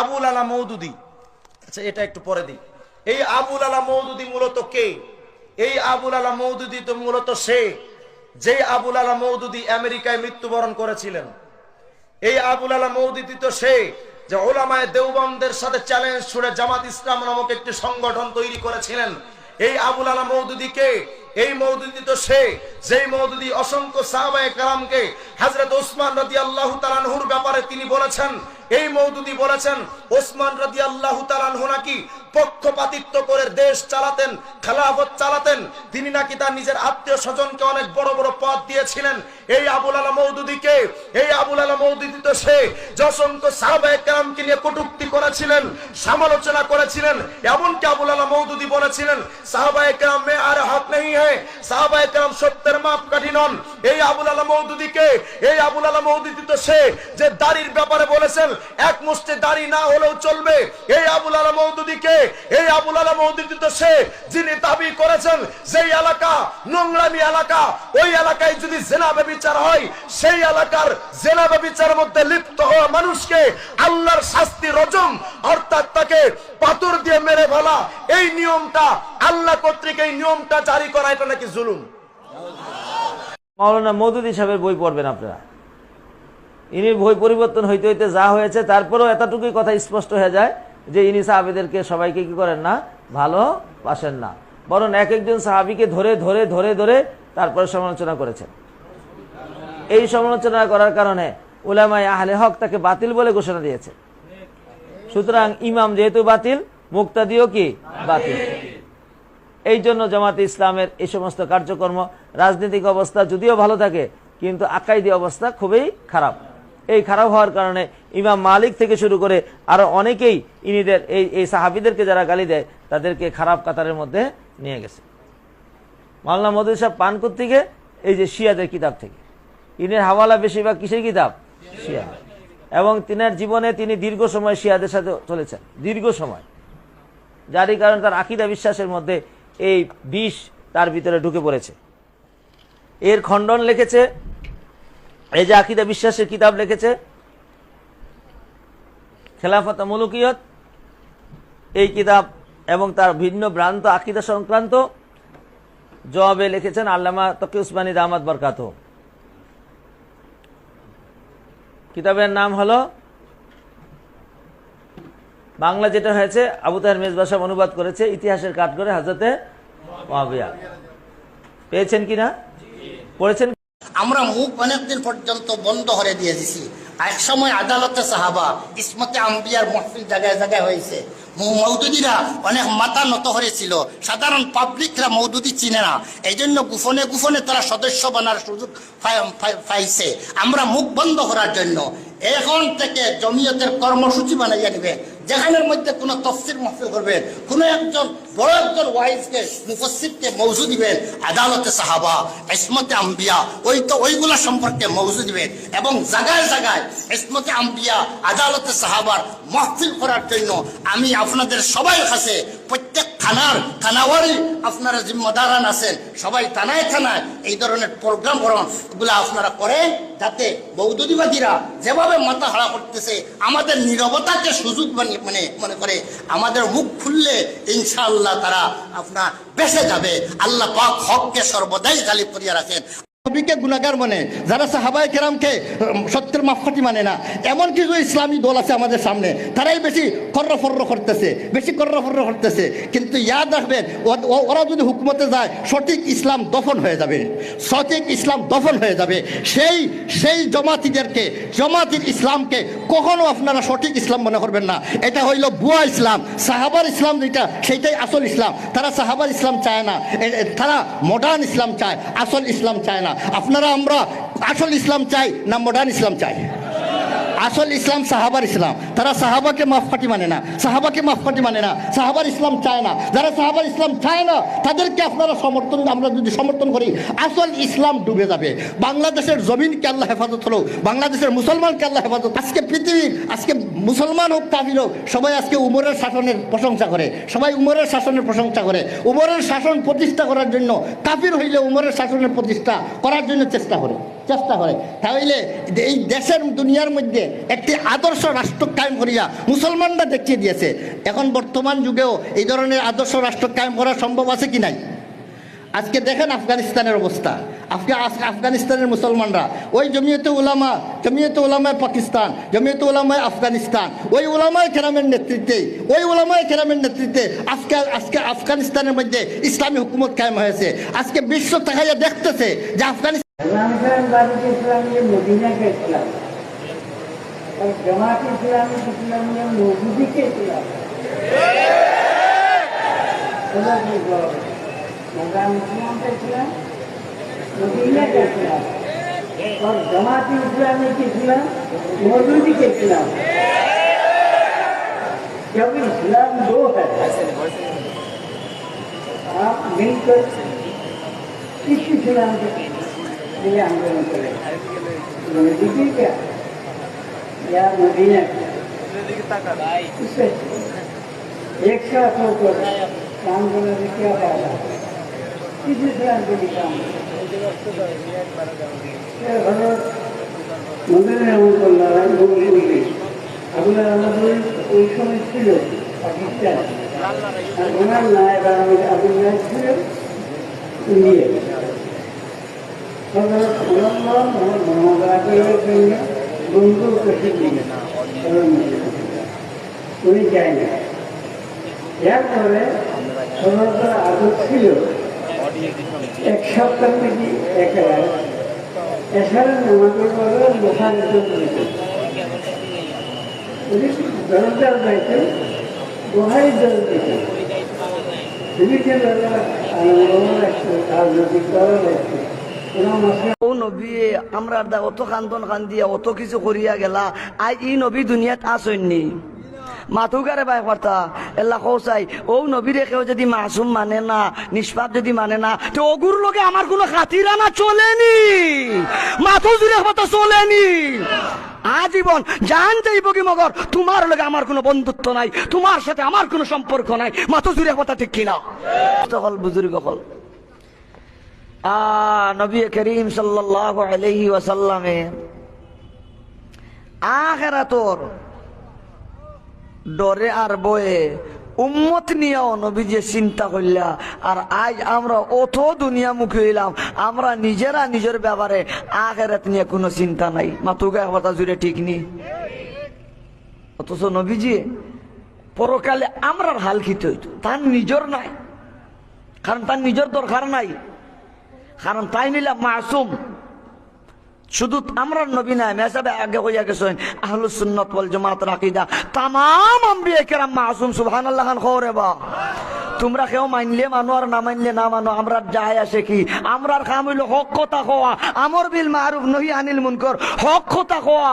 আবুল আলা মৌদুদি। আচ্ছা এটা একটু পরে দিই। এই আবুল আলা মৌদুদি মূলত কে? এই আবুল আলা মৌদুদি তো মূলত সে যে আবুল আলা মৌদুদি আমেরিকায় মৃত্যুবরণ করেছিলেন। এই আবুল আলা মৌদুদি তো সে যে ওলামায় দেওবন্দের সাথে চ্যালেঞ্জ ছুড়ে জামাত ইসলাম নামক একটি সংগঠন তৈরি করেছিলেন। এই আবুল আলা মৌদুদিকে এই মৌদুদি তো সে যেই মৌদুদি অসংখ্য সাহাবায়ে কালামকে হযরত ওসমান রাদিয়াল্লাহু তাআলা আনহুর ব্যাপারে তিনি বলেছেন, এই মৌদুদি বলেছেন, ওসমান রাদিয়াল্লাহু তাআলা আনহু নাকি পক্ষপাতিত্ব করে দেশ চালাতেন, খেলাফত চালাতেন, তিনি নাকি তার নিজের আত্মীয় স্বজনকে অনেক বড় বড় পদ দিয়েছিলেন। এই আবুল আলা মৌদুদিকে এই আবুল আলা মৌদুদি তো সে যে অসংখ্য সাহাবায়ে কেরামকে নিয়ে কটূক্তি করেছিলেন, সমালোচনা করেছিলেন, এমনকি আবুল আলা মৌদুদি বলেছিলেন, সাহাবায়ে কেরাম মে আর হক নেই হ্যায় সাহাবায়ে কেরাম সত্যের মাপকাঠি নন। এই আবুল আলা মৌদুদিকে, এই আবুল আলা মৌদুদি তো সে যে দাড়ির ব্যাপারে বলেছেন, এক মুষ্টি দাড়ি না হলেও চলবে। এই আবুল আলা মৌদুদিকে, এই আবুল আলা মৌদুদি তো সে যিনি দাবি করেছেন, যেই এলাকা, নোংরামি এলাকা, ওই এলাকায় যদি জেনা ব্যবিচার হয়, সেই এলাকার জেনা ব্যবিচার মধ্যে লিপ্ত হওয়া মানুষকে আল্লাহর শাস্তি রজম, অর্থাৎ তাকে পাথর দিয়ে মেরে ফেলা, এই নিয়মটা আল্লাহ কর্তৃক, এই নিয়মটা জারি করা, এটা নাকি জুলুম? মাওলানা মৌদুদি সাহেবের বই পড়বেন আপনারা। ইনি বই পরিবর্তন হইতে হইতে যা হয়েছে, তারপরেও এতটুকুই কথা স্পষ্ট হয়ে যায় যে ইনি সাহাবিদেরকে সবাইকে কি করেন না, ভালো বাসেন না। বরং এক একজন সাহাবিকে ধরে ধরে ধরে ধরে তারপরে সমালোচনা করেছেন। এই সমালোচনা করার কারণে উলামাই আহলে হক তাকে বাতিল বলে ঘোষণা দিয়েছে। সুতরাং ইমাম যেহেতু বাতিল, মুক্তাদিও কি বাতিল? এই জন্য জামাতে ইসলামের এই সমস্ত কার্যক্রম, রাজনৈতিক অবস্থা যদিও ভালো থাকে, কিন্তু আকাইদি অবস্থা খুবই খারাপ। এই খারাপ হওয়ার কারণে ইমাম মালিক থেকে শুরু করে আরও অনেকেই ইনিদের, এই এই সাহাবিদেরকে যারা গালি দেয়, তাদেরকে খারাপ কাতারের মধ্যে নিয়ে গেছে। মাওলানা মদুদ সাহেব পান থেকে এই যে শিয়াদের কিতাব থেকে। ইনের হাওয়ালা বেশিরভাগ কিসের কিতাব? শিয়া। এবং তিনার জীবনে তিনি দীর্ঘ সময় শিয়াদের সাথে চলেছেন, দীর্ঘ সময়। যারই কারণ তার আকিদা বিশ্বাসের মধ্যে এই বিষ তার ভিতরে ঢুকে পড়েছে। এর খণ্ডন লিখেছে, এই যে আকিদা বিশ্বাসের কিতাব লিখেছে, খেলাফত মুলুকিয়ত, এই কিতাব এবং তার ভিন্ন ভ্রান্ত আকিদা সংক্রান্ত জবাবে লিখেছেন আল্লামা তকি উসমানী দামাদ বরকাত কিতাবের নাম হলো বাংলা যেটা হয়েছে, আবু তাহের মেজবা সাহেব অনুবাদ করেছে, ইতিহাসের কাঠ করে হাজরতে মহাবিয়া পেয়েছেন কিনা পড়েছেন? আমরা মুখ অনেকদিন পর্যন্ত বন্ধ করে দিয়ে দিছি এক সময় আদালতে সাহাবা ইসমতে আম্বিয়ার মহফিল জায়গায় জায়গায় হয়েছে। মৌদুদিরা অনেক মাথা নত হয়েছিল সাধারণ পাবলিকরা মৌদুদি চিনে না। এই জন্য গুফনে গুফনে তারা সদস্য বানার সুযোগ পাই- পাই- পাইছে। আমরা মুখ বন্ধ করার জন্য এখন থেকে জমিয়তের কর্মসূচি বানাইয়া নেবে যেখানের মধ্যে কোনো তফসির মাহফিল করবেন কোনো একজন বড় একজন ওয়াইজকে মুফসিদকে মৌজু দিবেন, আদালতে সাহাবা, ইসমতে আম্বিয়া, ওই তো ওইগুলা সম্পর্কে মৌজু দিবেন এবং জায়গায় ইসমতে আম্বিয়া, আদালতে সাহাবার করার জন্য আমি আপনাদের সবাই কাছে প্রত্যেক থানার থানাওয়ারি আপনারা জিম্মাদারান আছেন, সবাই থানায় থানায় এই ধরনের প্রোগ্রাম করুন, এগুলো আপনারা করেন যাতে বৌদ্ধদিবাদীরা যেভাবে মাথা হারা করতেছে, আমাদের নিরবতাকে সুযোগ মানে মনে করে আমাদের মুখ খুললে ইনশাআল্লাহ তারা আপনার বেসে যাবে। আল্লাহ পাক হককে সর্বদাই গালিব করিয়া রাখেন। নবীকে গুণাগার মানে যারা সাহাবাই কেরামকে সত্যের মাফকাটি মানে না। এমন কিছু ইসলামী দল আছে আমাদের সামনে, তারাই বেশি কর্র ফর্র করতেছে, বেশি কর্র ফর্র করতেছে। কিন্তু ইয়াদ রাখবেন ওরা যদি হুকুমতে যায়, সঠিক ইসলাম দফন হয়ে যাবে, সঠিক ইসলাম দফন হয়ে যাবে। সেই সেই জমাতিদেরকে, জমাতির ইসলামকে কখনো আপনারা সঠিক ইসলাম মনে করবেন না। এটা হইল বুয়া ইসলাম, সাহাবার ইসলাম যেটা, সেইটাই আসল ইসলাম। তারা সাহাবার ইসলাম চায় না তারা মডার্ন ইসলাম চায়, আসল ইসলাম চায় না। আপনারা আমরা আসল ইসলাম চাই না মডার্ন ইসলাম চাই। আসল ইসলাম সাহাবার ইসলাম। তারা সাহাবাকে মাফকাটি মানে না। সাহাবাকে মাফকাটি মানে না। সাহাবার ইসলাম চায় না। যারা সাহাবার ইসলাম চায় না, তাদেরকে আপনারা সমর্থন, আমরা যদি সমর্থন করি, আসল ইসলাম ডুবে যাবে। বাংলাদেশের জমিনকে আল্লাহ হেফাজত হলো, বাংলাদেশের মুসলমানকে আল্লাহ হেফাজত আজকে পৃথিবীর, আজকে মুসলমান হোক কাবির হোক সবাই আজকে উমরের শাসনের প্রশংসা করে। সবাই উমরের শাসনের প্রশংসা করে। উমরের শাসন প্রতিষ্ঠা করার জন্য কাফির হইলে উমরের শাসনের প্রতিষ্ঠা করার জন্য চেষ্টা করে। চেষ্টা করে। তাহলে এই দেশের দুনিয়ার মধ্যে একটি আদর্শ রাষ্ট্র কায়েম করিয়া মুসলমানরা দেখিয়ে দিয়েছে। এখন বর্তমান যুগেও এই ধরনের আদর্শ রাষ্ট্র কায়েম করা সম্ভব আছে কি নাই? আজকে দেখেন আফগানিস্তানের অবস্থা। আফগা আফগানিস্তানের মুসলমানরা, ওই জমিয়তে উলামা, জমিয়তে উলামায় পাকিস্তান, জমিয়তে উলামায় আফগানিস্তান, ওই উলামায় কেরামের নেতৃত্বে, ওই উলামায় কেরামের নেতৃত্বে আজকে আজকে আফগানিস্তানের মধ্যে ইসলামী হুকুমত কায়েম হয়েছে। আজকে বিশ্ব তাকাইয়া দেখতেছে যে আফগানিস্তান इस्लाम बाबू इस्लामी मदीना के इस्लाम और जमात इस्लामी इस्लामी मौजूदी के इस्लाम। निज़ाम इस्लाम का इस्लाम मदीना का इस्लाम और जमात इस्लामी के इस्लाम मौजूदी के इस्लाम क्योंकि इस्लाम दो है, आप मिलकर इस इस्लाम के लिए आंदोलन करें नजदीकी क्या या मदीना क्या इससे एक साथ होकर काम करने से क्या फायदा किस इस्लाम के लिए काम মন্দিরে এমন করলাম বললি আপনার আমাদের ওই সময় ছিল পাকিস্তান আর ওনার নায়ক আমাদের আবুল্লাহ ছিল ইন্ডিয়া বন্ধু উনি যায় না এরপরে সনদর আদর ছিল এক সপ্তাহ থেকে একেবারে এছাড়া নামাজের পরে বসার জন্য উনি দরজার দায়িত্ব দিত বিভিন্ন রাজনৈতিক দল মশলা ও নবী, আমরা দা অত কান্দন কান্দিয়া, অত কিছু করিয়া গেলা। আই, ই নবী দুনিয়াত আসইনি মাথুকারে বাই কথা এল্লা কৌসাই ও নবীরে কেউ যদি মাসুম মানে না, নিষ্পাপ যদি মানে না, তো অগুর লগে আমার কোনো খাতিরানা চলেনি। মাথু জুড়ে কথা চলেনি। আজীবন জান যাইব কি মগর, তোমার লগে আমার কোনো বন্ধুত্ব নাই, তোমার সাথে আমার কোনো সম্পর্ক নাই। মাথু জুড়ে কথা ঠিক কিনা? সকল বুজুর্গ আ নবী করিম সাল্লাল্লাহু আলাইহি ওয়াসাল্লামে ডরে আর বয়ে উম্মত নিয়েও নবী যে চিন্তা করলা, আর আজ আমরা অত দুনিয়া মুখী হইলাম, আমরা নিজেরা নিজের ব্যাপারে আখেরাত নিয়ে কোনো চিন্তা নাই। মাতুকা কথা জুড়ে ঠিক নি? অথচ নবীজি পরকালে আমরার হাল খিতে হইতো। তার নিজের নাই, কারণ তার নিজের দরকার নাই। কারণ তাই নিলাম মাসুম। শুধু আমরা নবী নাই, মেসাবে আগে হইয়া গেছেন আহলুসুন্নত বল জামাত দা তাম আম্বিয়া কেরাম মাসুম, সুবহানাল্লাহ খান খবরে বা তোমরা কেউ মানলে মানো আর না মানলে না মানো আমরা যায় আসে কি? আমরার কাম হইল হক কথা কোয়া। আমর বিল মারুফ নহি আনিল মুনকর, হক কথা কোয়া।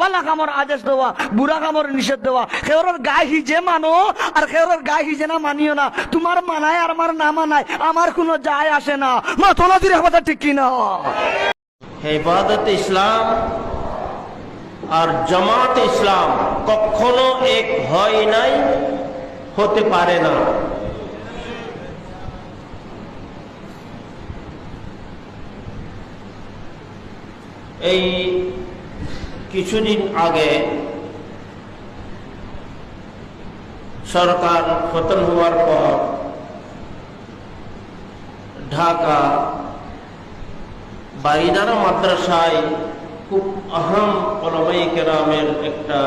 বালা কামর আদেশ দেওয়া, বুড়া কামর নিষেধ দেওয়া। কেউর গায়ে হিজে মানো, আর কেউর গায়ে হিজে না মানিও না। তোমার মানায় আর আমার না মানায়, আমার কোনো যায় আসে না। মা তোলা দিলে কথা ঠিক কিনা? হেফাজত ইসলাম আর জামাত ইসলাম কখনো এক হয় নাই, হতে পারে না। এই কিছুদিন আগে সরকার পতন হওয়ার পর ঢাকা বারিদারা মাদ্রাসায় খুব আহম ওলামাই কেরামের একটা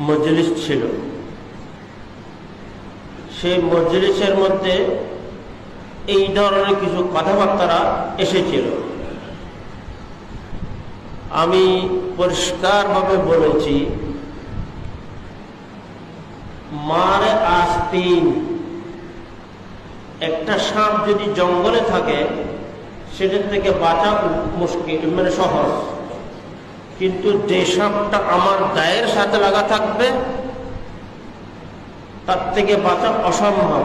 মজলিস ছিল। সেই মজলিসের মধ্যে এই ধরনের কিছু কথাবার্তারা এসেছিল। আমি পরিষ্কারভাবে বলেছি, মারে আস্তিন একটা সাপ যদি জঙ্গলে থাকে সেটার থেকে বাঁচা মুশকিল মানে সহজ। কিন্তু যে সাপটা আমার গায়ের সাথে লাগা থাকবে, তার থেকে বাঁচা অসম্ভব।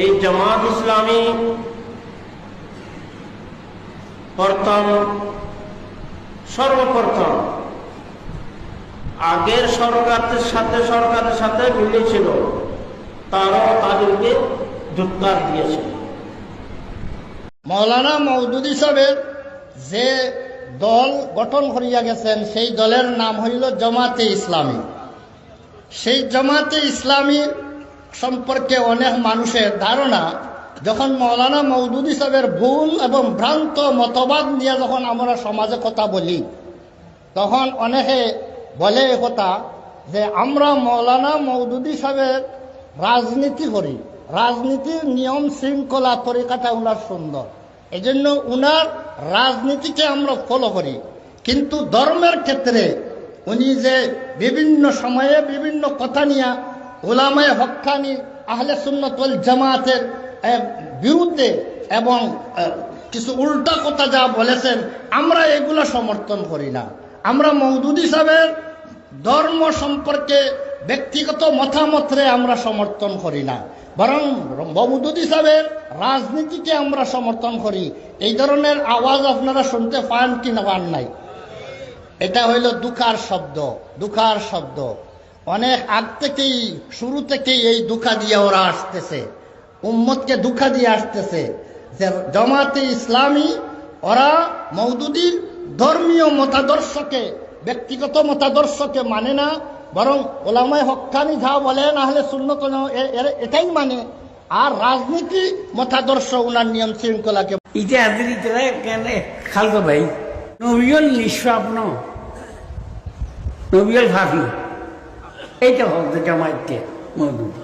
এই জামাত ইসলামী প্রথম, সর্বপ্রথম। আগের সরকারের সাথে সরকারের সাথে মিলেছিল। তারাও তাদেরকে ধিক্কার দিয়েছে মৌলানা মৌদুদি সাহেবের যে দল গঠন করিয়া গেছেন, সেই দলের নাম হইল জামাতে ইসলামী। সেই জামাতে ইসলামী সম্পর্কে অনেক মানুষের ধারণা যখন মৌলানা মৌদুদি সাহেবের ভুল এবং ভ্রান্ত মতবাদ নিয়ে যখন আমরা সমাজে কথা বলি, তখন অনেকে বলে কথা যে আমরা মৌলানা মৌদুদি সাহেবের রাজনীতি করি। রাজনীতির নিয়ম শৃঙ্খলা তরিকাটা উনার সুন্দর। এই জন্য উনার রাজনীতিকে আমরা ফলো করি। কিন্তু ধর্মের ক্ষেত্রে উনি যে বিভিন্ন সময়ে বিভিন্ন কথা নিয়ে ওলামায় হক্কানি আহলে সুন্নতল জামাতের বিরুদ্ধে এবং কিছু উল্টা কথা যা বলেছেন, আমরা এগুলো সমর্থন করি না। আমরা মৌদুদি সাহেবের ধর্ম সম্পর্কে ব্যক্তিগত মতামতরে আমরা সমর্থন করি না। বরং মৌদুদি সাহেবের রাজনীতিকে আমরা সমর্থন করি। এই ধরনের আওয়াজ আপনারা শুনতে পান কি না পান নাই? এটা হইল দুঃখার শব্দ দুঃখার শব্দ। অনেক আগ থেকেই, শুরু থেকেই এই দুঃখা দিয়ে ওরা আসতেছে। উম্মতকে দুঃখা দিয়ে আসতেছে যে জমাতে ইসলামী, ওরা মৌদুদির ধর্মীয় মতাদর্শকে, ব্যক্তিগত মতাদর্শকে মানে না, বরং ওলামায় হক্কানি যা বলে না হলে শূন্যত এটাই মানে। আর রাজনীতি মতাদর্শ উনার নিয়ম শৃঙ্খলাকে খালতো ভাই। নবিয়ল নিঃস্বপ্ন নবিয়ল ভাবি এইটা হতো জামাইতে মৌদুদি